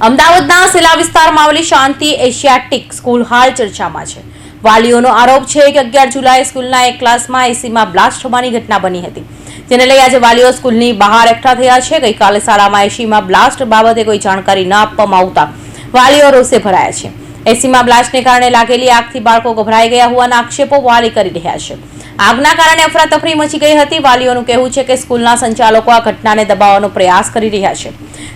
અમદાવાદના સિલા વિસ્તારમાં આવેલી શાંતિ એશિયાટિક સ્કૂલ હાલ ચર્ચામાં છે. વાલીઓનો આરોપ છે કે અગિયાર જુલાઈ સ્કૂલના એક ક્લાસમાં એસીમાં બ્લાસ્ટ થવાની ઘટના બની હતી. જેને લઈ આજે વાલીઓ સ્કૂલની બહાર એકઠા થયા છે. ગઈકાલે શાળામાં એસીમાં બ્લાસ્ટ બાબતે કોઈ જાણકારી ન આપવામાં આવતા વાલીઓ રોષે ભરાયા છે. એસીમાં બ્લાસ્ટને કારણે લાગેલી આગથી બાળકો ગભરાઈ ગયા હોવાના આક્ષેપો વાલી કરી રહ્યા છે. આગના કારણે અફરાતફરી મચી ગઈ હતી. વાલીઓનું કહેવું છે કે સ્કૂલના સંચાલકો આ ઘટનાને દબાવવાનો પ્રયાસ કરી રહ્યા છે.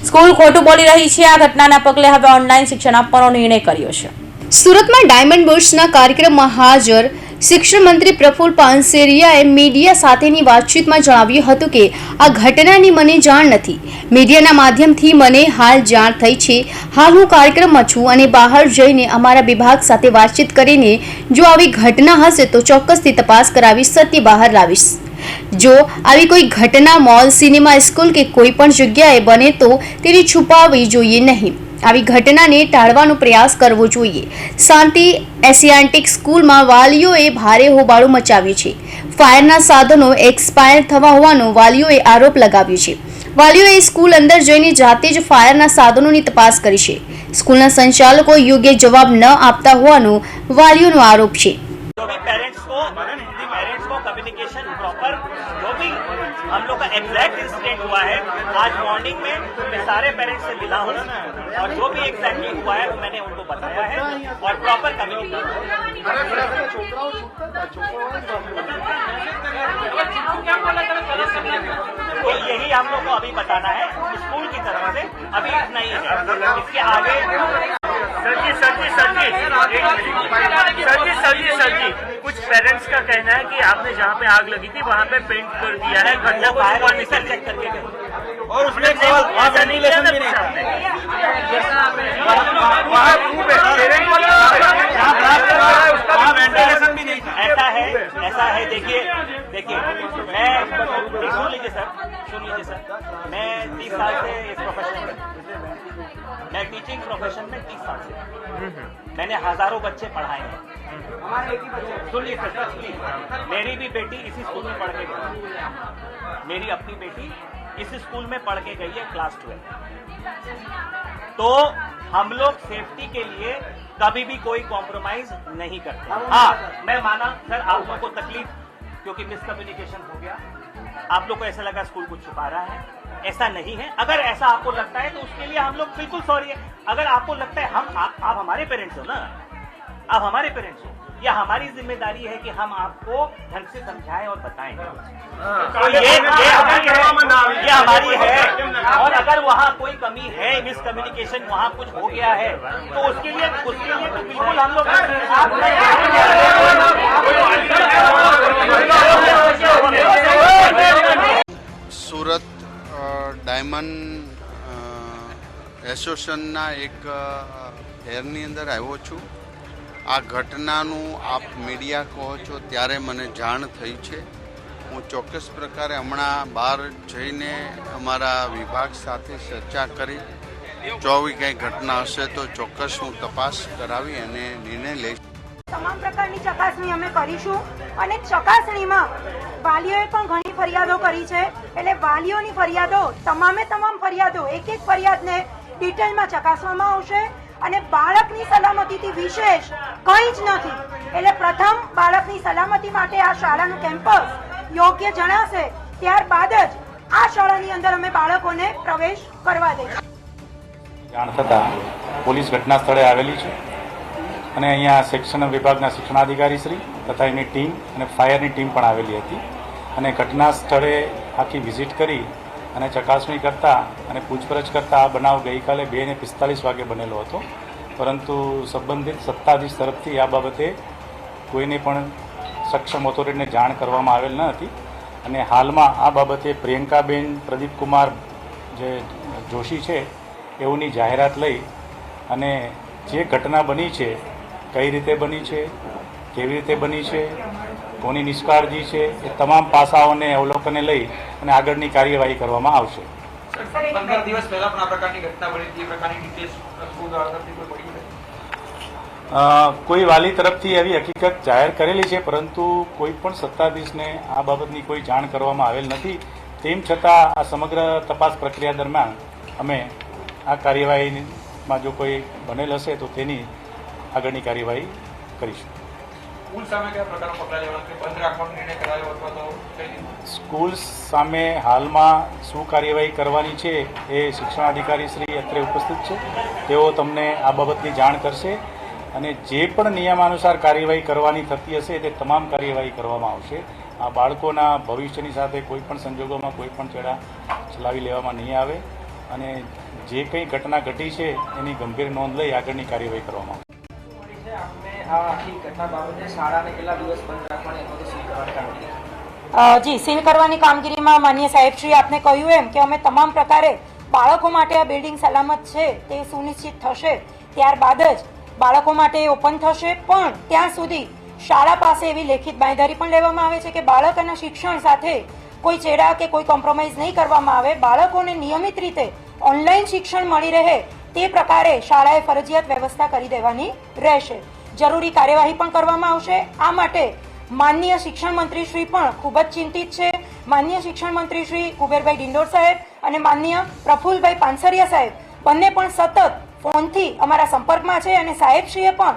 સ્કૂલ ખોટું બોલી રહી છે. આ ઘટનાના પગલે હવે ઓનલાઈન શિક્ષણ આપવાનો નિર્ણય કર્યો છે. સુરતમાં ડાયમંડ બુર્સના કાર્યક્રમમાં હાજર શિક્ષણ મંત્રી પ્રફુલ પાનસેરિયાએ મીડિયા સાથેની વાતચીતમાં જણાવ્યું હતું કે, આ ઘટનાની મને જાણ નથી. મીડિયાના માધ્યમથી મને હાલ જાણ થઈ છે. હાલ હું કાર્યક્રમમાં છું અને બહાર જઈને અમારા વિભાગ સાથે વાતચીત કરીને જો આવી ઘટના હશે તો ચોક્કસથી તપાસ કરાવી સત્ય બહાર લાવીશ. જો આવી કોઈ ઘટના મોલ સિનેમા સ્કૂલ કે કોઈ પણ જગ્યાએ બને તો તેને છુપાવવી જોઈએ નહીં. આવી ઘટનાને ટાળવાનો પ્રયાસ કરવો જોઈએ. શાંતિ એશિયાન્ટિક સ્કૂલમાં વાલીઓએ ભારે હોબાળો મચાવ્યું છે. ફાયરના સાધનો એક્સપાયર થવા હોવાનો વાલીઓએ આરોપ લગાવ્યો છે. વાલીઓએ સ્કૂલ અંદર જઈને જાતે જ ફાયરના સાધનોની તપાસ કરી છે. સ્કૂલના સંચાલકો યોગ્ય જવાબ ન આપતા હોવાનો વાલીઓનો આરોપ છે. हम लोग का एग्जैक्ट इंसिडेंट हुआ है। आज मॉर्निंग में मैं सारे पेरेंट्स से मिला हूँ और जो भी एग्जैक्टली हुआ है, मैंने उनको बताया है और प्रॉपर कम्युनिकेशन तो यही हम लोग को अभी बताना है, स्कूल की तरफ़ से अभी इतना ही है। इसके आगे sir ji sir ji sir ji sir ji sir ji sir ji कुछ पेरेंट्स का कहना है कि आपने जहाँ पे आग लगी थी वहाँ पे पेंट कर दिया है फायर छुपा निकल चेक करके और उसमें ऐसा नहीं उसका भी नहीं ऐसा है। ऐसा है। देखिए देखिए मैं सुन लीजिए सर सुन लीजिए सर। मैं तीस साल से इस प्रोफेशन में मैं टीचिंग प्रोफेशन में तीस साल से। मैंने हज़ारों बच्चे पढ़ाए हैं। सुन लीजिए सर सुनिए। मेरी भी बेटी इसी स्कूल में पढ़ के गई। मेरी अपनी बेटी इस स्कूल में पढ़ के गई है क्लास ट्वेल्व तो हम लोग सेफ्टी के लिए कभी भी कोई कॉम्प्रोमाइज नहीं करते। हाँ मैं माना सर आप लोगों को तकलीफ़ क्योंकि मिसकम्युनिकेशन हो गया। आप लोग को ऐसा लगा स्कूल कुछ छुपा रहा है? ऐसा नहीं है। अगर ऐसा आपको लगता है तो उसके लिए हम लोग बिल्कुल सॉरी है। अगर आपको लगता है हम आप, आप हमारे पेरेंट्स हो ना? आप हमारे पेरेंट्स हो। या हमारी ज़िम्मेदारी है कि हम आपको ढंग से समझाएँ और बताएँ। तो ये ये हमारी है ये हमारी है। और अगर वहाँ कोई कमी है मिसकम्युनिकेशन वहाँ कुछ हो गया है तो उसके लिए उसके लिए तो बिल्कुल हम लोग ડાયમંડ એસોસિએશનના એક એરની અંદર આવ્યો છું. આ ઘટનાનું આપ મીડિયા કહો છો ત્યારે મને જાણ થઈ છે. હું ચોક્કસ પ્રકારે હમણાં બહાર જઈને અમારા વિભાગ સાથે ચર્ચા કરી. જો કંઈ ઘટના હશે તો ચોક્કસ હું તપાસ કરાવી અને નિર્ણય લઈશ. તમામ પ્રકારની ચકાસણી અમે કરીશું અને ચકાસણીમાં વાલીઓએ પણ ઘણી ફરિયાદો કરી છે. એટલે વાલીઓની ફરિયાદો, તમામે તમામ ફરિયાદો, એક એક ફરિયાદને ડિટેલમાં ચકાસવામાં આવશે અને બાળકની સલામતીથી વિશેષ કંઈ જ નથી. એટલે પ્રથમ, બાળકની સલામતી માટે આ શાળાનું કેમ્પસ યોગ્ય જણાશે. ત્યારબાદ જ આ શાળાની અંદર અમે બાળકોને પ્રવેશ કરવા દઈશું. જાણ થતાં પોલીસ ઘટના સ્થળે આવેલી છે. અને અહીંયા શિક્ષણ વિભાગના શિક્ષણાધિકારી શ્રી તથા એની ટીમ અને ફાયરની ટીમ પણ આવેલી હતી. અને ઘટના સ્થળે આખી વિઝિટ કરી અને ચકાસણી કરતા અને પૂછપરછ કરતા આ બનાવ ગઈકાલે બે ને પિસ્તાલીસ વાગે બનેલો હતો. પરંતુ સંબંધિત સત્તાધીશ તરફથી આ બાબતે કોઈને પણ સક્ષમ ઓથોરિટીને જાણ કરવામાં આવેલ ન હતી. અને હાલમાં આ બાબતે પ્રિયંકાબેન પ્રદીપકુમાર જે જોશી છે, એઓની જાહેરાત લઈ અને જે ઘટના બની છે કઈ રીતે બની છે કેવી રીતે બની છે કોની નિષ્કાળજી છે એ તમામ પાસાઓને અવલોકને લઈ અને આગળની કાર્યવાહી કરવામાં આવશે. કોઈ વાલી તરફથી એવી હકીકત જાહેર કરેલી છે પરંતુ કોઈ પણ સત્તાધીશને આ બાબતની કોઈ જાણ કરવામાં આવેલ નથી. તેમ છતાં આ સમગ્ર તપાસ પ્રક્રિયા દરમિયાન અમે આ કાર્યવાહીમાં જો કોઈ બનેલ હશે તો તેની આગળની કાર્યવાહી કરીશું. સ્કૂલ સામે હાલમાં શું કાર્યવાહી કરવાની છે એ શિક્ષણાધિકારી શ્રી અત્રે ઉપસ્થિત છે. તેઓ તમને આ બાબતની જાણ કરશે અને જે પણ નિયમાનુસાર કાર્યવાહી કરવાની થતી હશે તે તમામ કાર્યવાહી કરવામાં આવશે. આ બાળકોના ભવિષ્યની સાથે કોઈ પણ સંજોગોમાં કોઈ પણ ચેડા ચલાવી લેવામાં નહીં આવે અને જે કંઈ ઘટના ઘટી છે એની ગંભીર નોંધ લઈ આગળની કાર્યવાહી કરવામાં આવશે. જી, સીલ કરવાની કામગીરીમાં માન્ય સાહેબશ્રી આપને કહ્યું એમ કે અમે તમામ પ્રકારે બાળકો માટે આ બિલ્ડિંગ સલામત છે, તે સુનિશ્ચિત થશે. ત્યારબાદ જ બાળકો માટે ઓપન થશે, પણ ત્યાં સુધી શાળા પાસે એવી લેખિત બાંયધારી પણ લેવામાં આવે છે કે બાળકોના શિક્ષણ સાથે કોઈ ચેડા કે કોઈ કોમ્પ્રોમાઇઝ નહીં કરવામાં આવે. બાળકોને નિયમિત રીતે ઓનલાઈન શિક્ષણ મળી રહે તે પ્રકારે શાળાએ ફરજિયાત વ્યવસ્થા કરી દેવાની રહેશે. જરૂરી કાર્યવાહી પણ કરવામાં આવશે. આ માટે માનનીય શિક્ષણ મંત્રી શ્રી પણ ખૂબ જ ચિંતિત છે. માનનીય શિક્ષણ મંત્રી શ્રી કુબેરભાઈ ડિંડોર સાહેબ અને માનનીય પ્રફુલભાઈ પાનસરિયા સાહેબ બંને પણ સતત ફોનથી અમારા સંપર્કમાં છે અને સાહેબશ્રીએ પણ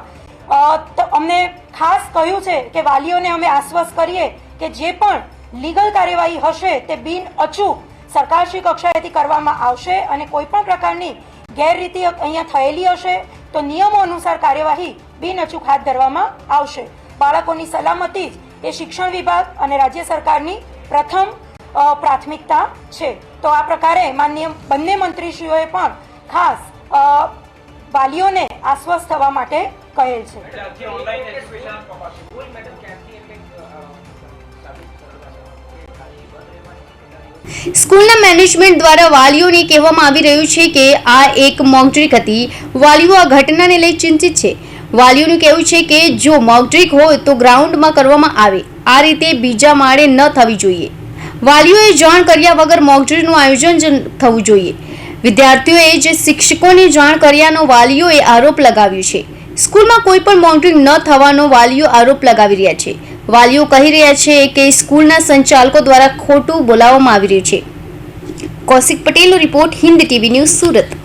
અમને ખાસ કહ્યું છે કે વાલીઓને અમે આશ્વસ્ત કરીએ કે જે પણ લીગલ કાર્યવાહી હશે તે બિન અચૂક સરકારશ્રી કક્ષાએથી કરવામાં આવશે અને કોઈ પણ પ્રકારની ગેરરીતિ અહીંયા થયેલી હશે તો નિયમો અનુસાર કાર્યવાહી બિન અચૂક હાથ ધરવામાં આવશે. બાળકોની સલામતી જ એ શિક્ષણ વિભાગ અને રાજ્ય સરકારની પ્રથમ પ્રાથમિકતા છે. તો આ પ્રકારે માન્ય બંને મંત્રીશ્રીઓએ પણ ખાસ વાલીઓને આશ્વસ્ત થવા માટે કહેલ છે. સ્કૂલના મેનેજમેન્ટ દ્વારા વાલીઓને કહેવામાં આવી રહ્યું છે કે આ એક મોકડ્રીક હતી. વાલીઓ આ ઘટનાને લઈ ચિંતિત છે. વાલીઓનું કહેવું છે કે જો મોકડ્રીક હોય તો ગ્રાઉન્ડમાં કરવામાં આવે. આ રીતે બીજા માળે ન થવી જોઈએ. વાલીઓએ જાણ કર્યા વગર મોકડ્રીલનું આયોજન થવું જોઈએ. વિદ્યાર્થીઓએ જે શિક્ષકોને જાણ કર્યાનો વાલીઓએ આરોપ લગાવ્યો છે. સ્કૂલમાં કોઈ પણ મોકડ્રીલ ન થવાનો વાલીઓ આરોપ લગાવી રહ્યા છે. વાલીઓ કહી રહ્યા છે કે સ્કૂલના સંચાલકો દ્વારા ખોટું બોલાવવામાં આવી રહ્યું છે. કૌશિક પટેલનો report Hind TV news Surat.